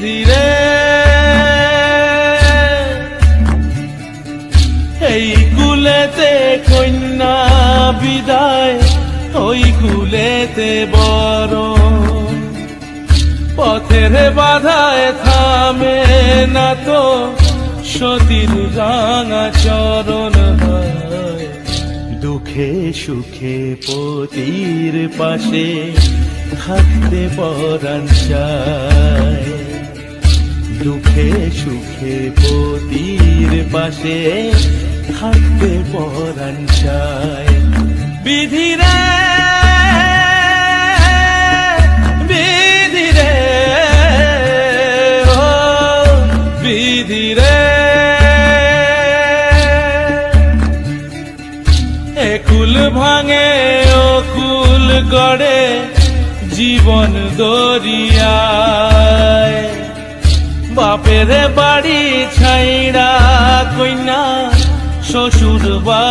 ধীরে এই কুলেতে কন্যা বিদায়, ওই কুলেতে বড় পথের বাধায় থামে না তো, সতীর রাঙা চরণ দুঃখে সুখে পতির পাশে থাকতে পরাঞ্চায় দুঃখে সুখে পতির পাশে থাকতে পরাণ চায়। বিধিরে একুল ভাঙে, ও কুল গড়ে জীবন দরিয়ায় বাপের বাড়ি ছাইড়া কইনা শ্বশুর বা